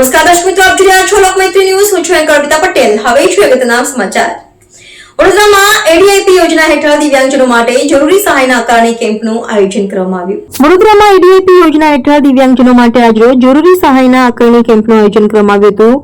નમસ્કાર દર્શક મિત્રો, આપ જોઈ રહ્યા છો લોકમૈત્રી ન્યૂઝ. હું છું એન્કર અર્પિતા પટેલ. હવે છું અગત્યના સમાચાર. વડોદરામાં એડીઆઈપી યોજના હેઠળ દિવ્યાંગજનો માટે જરૂરી સહાયના આકારણી કેમ્પનું આયોજન કરવામાં આવ્યું. વડોદરામાં એડીઆઈપી યોજના હેઠળ દિવ્યાંગજનો માટે આજરોજ જરૂરી સહાયના આકારણી કેમ્પનું આયોજન કરવામાં આવ્યું હતું.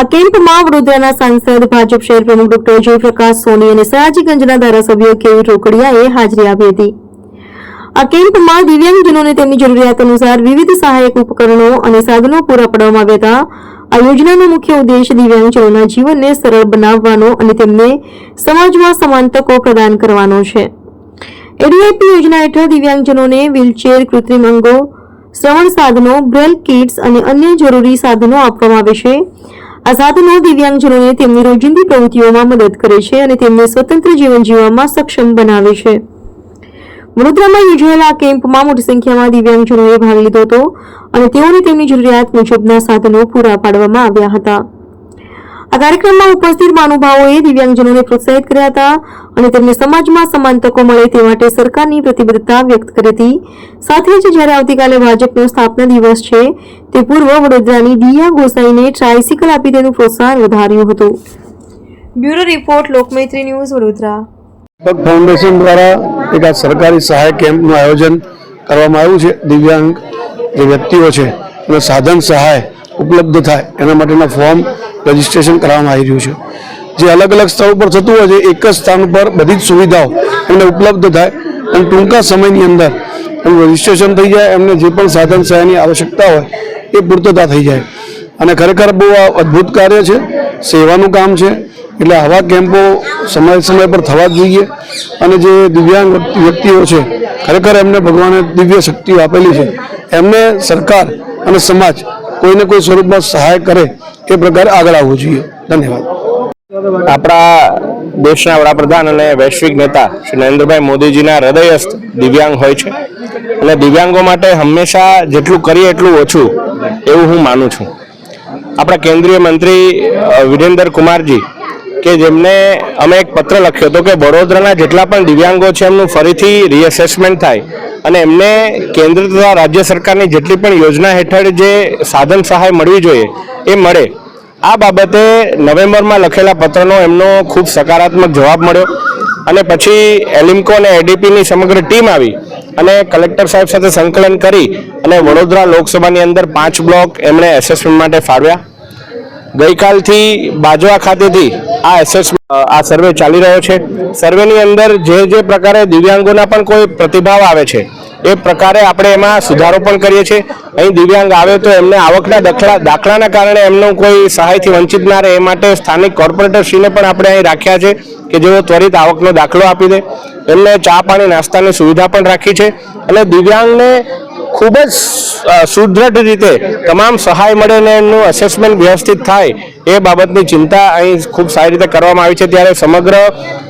આ કેમ્પમાં વડોદરાના સાંસદ, ભાજપ શહેર પ્રમુખ ડોક્ટર જયપ્રકાશ સોની અને સયાજીગંજના ધારાસભ્ય કેવી રોકડિયાએ હાજરી આપી હતી. આ કેમ્પમાં દિવ્યાંગજનોને તેમની જરૂરિયાત અનુસાર વિવિધ સહાયક ઉપકરણો અને સાધનો પૂરા પાડવામાં આવ્યા હતા. આ યોજનાનો મુખ્ય ઉદ્દેશ દિવ્યાંગજનોના જીવનને સરળ બનાવવાનો અને તેમને સમાજમાં સમાન તકો પ્રદાન કરવાનો છે. એડીઆઈપી યોજના હેઠળ દિવ્યાંગજનોને વ્હીલચેર, કૃત્રિમ અંગો, શ્રવણ સાધનો, બ્રેલ કિટ્સ અને અન્ય જરૂરી સાધનો આપવામાં આવે છે. આ સાધનો દિવ્યાંગજનોને તેમની રોજિંદી પ્રવૃત્તિઓમાં મદદ કરે છે અને તેમને સ્વતંત્ર જીવન જીવવામાં સક્ષમ બનાવે છે. વડોદરામાં યોજાયેલા આ કેમ્પમાં મોટી સંખ્યામાં દિવ્યાંગજનોએ ભાગ લીધો હતો અને તેઓને તેમની જરૂરિયાત મુજબના સાધનો પૂરા પાડવામાં આવ્યા હતા. આ કાર્યક્રમમાં ઉપસ્થિત મહાનુભાવોએ દિવ્યાંગજનોને પ્રોત્સાહિત કર્યા હતા અને તેમને સમાજમાં સમાન તકો મળે તે માટે સરકારની પ્રતિબદ્ધતા વ્યક્ત કરી હતી. સાથે જ જ્યારે આવતીકાલે ભાજપનો સ્થાપના દિવસ છે, તે પૂર્વ વડોદરાની દિયા ગોસાઈને ટ્રાયસિકલ આપી તેનું પ્રોત્સાહન વધાર્યું હતું. Bureau report Lokmaitri news Vadodara. Foundation દ્વારા એક આ સરકારી સહાય કેમ્પનું આયોજન કરવામાં આવ્યું છે. દિવ્યાંગ જે વ્યક્તિઓ છે, એને સાધન સહાય ઉપલબ્ધ થાય એના માટેના ફોર્મ રજીસ્ટ્રેશન કરવામાં આવી રહ્યું છે. જે અલગ અલગ સ્થળ ઉપર થતું હોય છે, એક જ સ્થાન પર બધી જ સુવિધાઓ એમને ઉપલબ્ધ થાય અને ટૂંકા સમયની અંદર એમનું રજીસ્ટ્રેશન થઈ જાય, એમને જે પણ સાધન સહાયની આવશ્યકતા હોય એ પૂર્તતા થઈ જાય. અને ખરેખર બહુ અદ્ભુત કાર્ય છે. સેવાનું કામ છે. એટલે આવા કેમ્પો સમય સમય પર થવા જ જોઈએ. અને જે દિવ્યાંગ વ્યક્તિઓ છે, ખરેખર એમને ભગવાને દિવ્ય શક્તિઓ આપેલી છે. એમને સરકાર અને સમાજ કોઈને કોઈ સ્વરૂપમાં સહાય કરે એ પ્રકારે આગળ આવવું જોઈએ. ધન્યવાદ. આપણા દેશના વડાપ્રધાન અને વૈશ્વિક નેતા શ્રી નરેન્દ્રભાઈ મોદીજીના હૃદયસ્થ દિવ્યાંગ હોય છે. અને દિવ્યાંગો માટે હંમેશા જેટલું કરીએ એટલું ઓછું એવું હું માનું છું. આપણા કેન્દ્રીય મંત્રી વિરેન્દ્ર કુમારજી કે જેમને અમે એક પત્ર લખ્યો હતો કે વડોદરાના જેટલા પણ દિવ્યાંગો છે, એમનું ફરીથી રીએસેસમેન્ટ થાય. અને એમને કેન્દ્ર તથા રાજ્ય સરકારની જેટલી પણ યોજના હેઠળ જે સાધન સહાય મળવી જોઈએ, એ મળે. આ બાબતે નવેમ્બરમાં લખેલા પત્રનો એમનો ખૂબ સકારાત્મક જવાબ મળ્યો. અને પછી એલિમ્કો અને એડીપીની સમગ્ર ટીમ આવી અને કલેક્ટર સાહેબ સાથે સંકલન કરી અને વડોદરા લોકસભાની અંદર પાંચ બ્લોક એમણે એસેસમેન્ટ માટે ફાળવ્યા. ગઈકાલથી બાજવા ખાતેથી આ એસેસ આ સર્વે ચાલી રહ્યો છે. સર્વેની અંદર જે જે પ્રકારે દિવ્યાંગોના પણ કોઈ પ્રતિભાવ આવે છે, એ પ્રકારે આપણે એમાં સુધારો પણ કરીએ છીએ. અહીં દિવ્યાંગ આવે તો એમને આવકના દાખલા, દાખલાના કારણે એમનું કોઈ સહાયથી વંચિત ના રહે, એ માટે સ્થાનિક કોર્પોરેટરશ્રીને પણ આપણે અહીં રાખ્યા છે કે જેઓ ત્વરિત આવકનો દાખલો આપી દે. એમને ચા પાણી, નાસ્તાની સુવિધા પણ રાખી છે. અને દિવ્યાંગને ખૂબ જ સુદ્રઢ રીતે તમામ સહાય મળે અને એમનું અસેસમેન્ટ વ્યવસ્થિત થાય એ બાબતની ચિંતા અહીં ખૂબ સારી રીતે કરવામાં આવી છે. ત્યારે સમગ્ર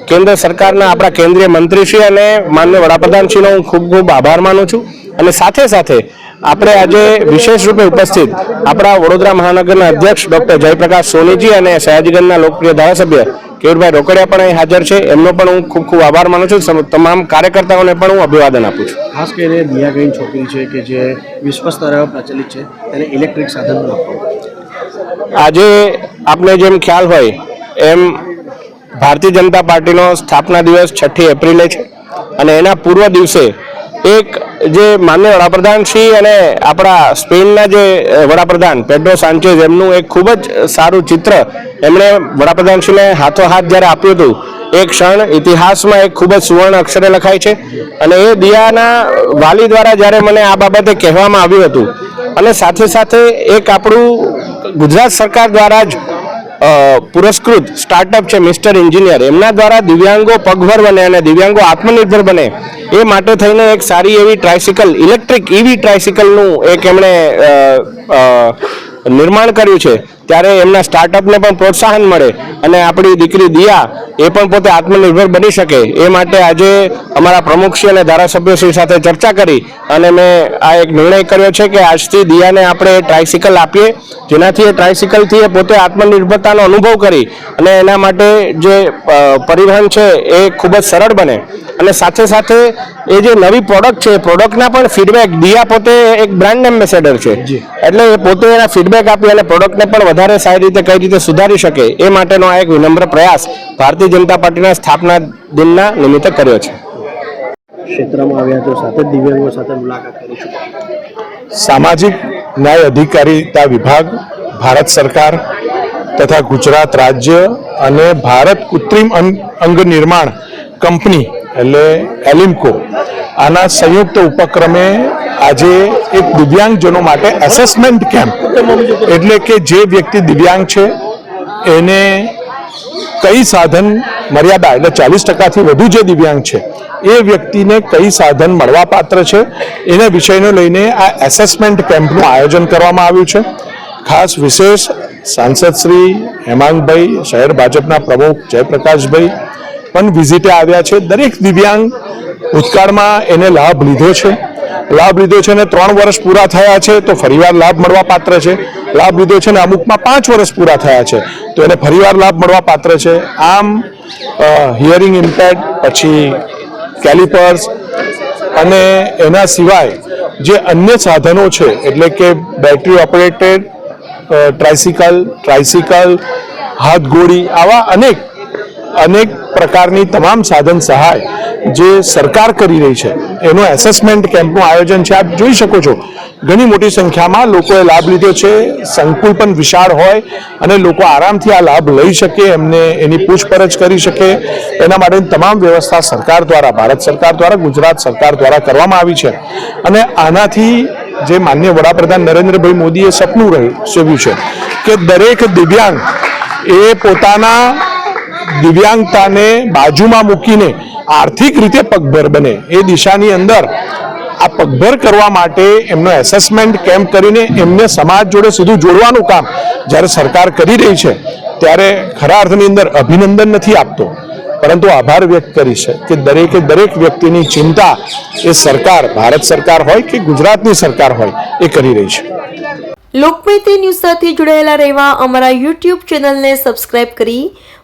કેન્દ્ર સરકારના આપણા કેન્દ્રીય મંત્રીશ્રી અને માન્ય વડાપ્રધાનશ્રીનો હું ખૂબ ખૂબ આભાર માનું છું. અને સાથે સાથે આપણે આજે વિશેષ રૂપે ઉપસ્થિત આપણા વડોદરા મહાનગરના અધ્યક્ષ ડોક્ટર જયપ્રકાશ સોનીજી અને સયાજીગંજના લોકપ્રિય ધારાસભ્ય કેવુરભાઈ રોકડિયા પણ અહીં હાજર છે. એમનો પણ હું ખૂબ ખૂબ આભાર માનું છું. તમામ કાર્યકર્તાઓને પણ હું અભિવાદન આપું છું. ખાસ કરીને દિયા છોકરી છે કે જે વિશ્વ સ્તરે પ્રચલિત છે તેને ઇલેક્ટ્રિક સાધન આજે આપને જેમ ખ્યાલ હોય એમ ભારતીય જનતા પાર્ટીનો સ્થાપના દિવસ છઠ્ઠી એપ્રિલે છે. અને એના પૂર્વ દિવસે એક જે માન્ય વડાપ્રધાન શ્રી અને આપણા સ્પેનના જે વડાપ્રધાન પેડ્રો સાંચેઝ, એમનું એક ખૂબ જ સારું ચિત્ર એમણે વડાપ્રધાનશ્રીને હાથો હાથ જ્યારે આપ્યું હતું, એ ક્ષણ ઇતિહાસમાં એક ખૂબ જ સુવર્ણ અક્ષરે લખાય છે. અને એ દિયાના વાલી દ્વારા જ્યારે મને આ બાબતે કહેવામાં આવ્યું હતું. અને સાથે સાથે એક આપણું ગુજરાત સરકાર દ્વારા જ પુરસ્કૃત સ્ટાર્ટઅપ છે મિસ્ટર એન્જિનિયર એમના દ્વારા દિવ્યાંગો પગભર બને અને દિવ્યાંગો આત્મનિર્ભર બને. એ માટે થઈને એક સારી એવી ટ્રાયસિકલ ઇલેક્ટ્રિક ઇવી ટ્રાયસિકલનું એક એમણે નિર્માણ કર્યું છે. ત્યારે એમના સ્ટાર્ટઅપને પણ પ્રોત્સાહન મળે અને આપણી દીકરી દિયા એ પણ પોતે આત્મનિર્ભર બની શકે. એ માટે આજે અમારા પ્રમુખશ્રી અને ધારાસભ્યશ્રી સાથે ચર્ચા કરી અને મેં આ એક નિર્ણય કર્યો છે કે આજથી દિયાને આપણે ટ્રાયસિકલ આપીએ. જેનાથી એ ટ્રાયસિકલથી એ પોતે આત્મનિર્ભરતાનો અનુભવ કરી અને એના માટે જે પરિવહન છે એ ખૂબ જ સરળ બને. અને સાથે સાથે એ જે નવી પ્રોડક્ટ છે એ પ્રોડક્ટના પણ ફીડબેક દિયા પોતે એક બ્રાન્ડ એમ્બેસેડર છે. એટલે એ પોતે એના ફીડબેક આપી અને પ્રોડક્ટને પણ વધારે સારી રીતે કઈ રીતે સુધારી શકે એ માટેનો આ એક વિનમ્ર પ્રયાસ ભારતીય જનતા પાર્ટીના સ્થાપના દિનના નિમિત્તે કર્યો છે. ક્ષેત્રમાં આવ્યા છો સાથે દિવ્યાંગો સાથે મુલાકાત કરીશું સામાજિક ન્યાય અધિકારીતા વિભાગ ભારત સરકાર તથા ગુજરાત રાજ્ય અને ભારત કૃત્રિમ અંગ અંગ નિર્માણ કંપની એટલે એલિમ્કો. આના સંયુક્ત ઉપક્રમે આજે એક દિવ્યાંગજનો માટે એસેસમેન્ટ કેમ્પ એટલે કે જે વ્યક્તિ દિવ્યાંગ છે, એને કઈ સાધન મર્યાદા, એટલે ચાલીસ ટકાથી વધુ જે દિવ્યાંગ છે, એ વ્યક્તિને કઈ સાધન મળવા પાત્ર છે, એના વિષયને લઈને આ એસેસમેન્ટ કેમ્પનું આયોજન કરવામાં આવ્યું છે. ખાસ વિશેષ સાંસદ શ્રી હેમાંગભાઈ, શહેર ભાજપના પ્રમુખ જયપ્રકાશભાઈ પણ વિઝિટે આવ્યા છે. દરેક દિવ્યાંગ ભૂતકાળમાં એને લાભ લીધો છે. લાભ લીધો છે અને ત્રણ વર્ષ પૂરા થયા છે તો ફરીવાર લાભ મળવા પાત્ર છે. લાભ લીધો છે ને અમુકમાં પાંચ વર્ષ પૂરા થયા છે. તો એને ફરીવાર લાભ મળવા પાત્ર છે. આમ હિયરિંગ ઇમ્પેર્ડ પછી કેલિપર્સ અને એના સિવાય જે અન્ય સાધનો છે, એટલે કે બેટરી ઓપરેટેડ ટ્રાઇસિકલ ટ્રાઇસિકલ હાથગોળી, આવા અનેક અનેક પ્રકારની તમામ સાધન સહાય જે સરકાર કરી રહી છે, એનું એસેસમેન્ટ કેમ્પનું આયોજન છે. આપ જોઈ શકો છો, ઘણી મોટી સંખ્યામાં લોકોએ લાભ લીધો છે. સંકુલ પણ વિશાળ હોય અને લોકો આરામથી આ લાભ લઈ શકે, એમને એની પૂછપરછ કરી શકે. એના માટેની તમામ વ્યવસ્થા સરકાર દ્વારા, ભારત સરકાર દ્વારા, ગુજરાત સરકાર દ્વારા કરવામાં આવી છે. અને આનાથી જે માન્ય વડાપ્રધાન નરેન્દ્રભાઈ મોદીએ સપનું રહ્યું, સેવ્યું છે કે દરેક દિવ્યાંગ એ પોતાના દિવ્યાંગતાને બાજુમાં મૂકીને આર્થિક રીતે પગભર બને. એ દિશાની અંદર આ પગભર કરવા માટે એમનો એસેસમેન્ટ કેમ્પ કરીને એમને સમાજ જોડે સીધું જોડવાનું કામ જ્યારે સરકાર કરી રહી છે, ત્યારે ખરા અર્થની અંદર અભિનંદન નથી આપતો. પરંતુ આભાર વ્યક્ત કરી છે કે દરેકે દરેક વ્યક્તિની ચિંતા એ સરકાર, ભારત સરકાર હોય કે ગુજરાતની સરકાર હોય, એ કરી રહી છે. લોકમૈત્રી ન્યૂઝ સાથે જોડાયેલા રહેવા અમારા યુટ્યુબ ચેનલને સબસ્ક્રાઇબ કરી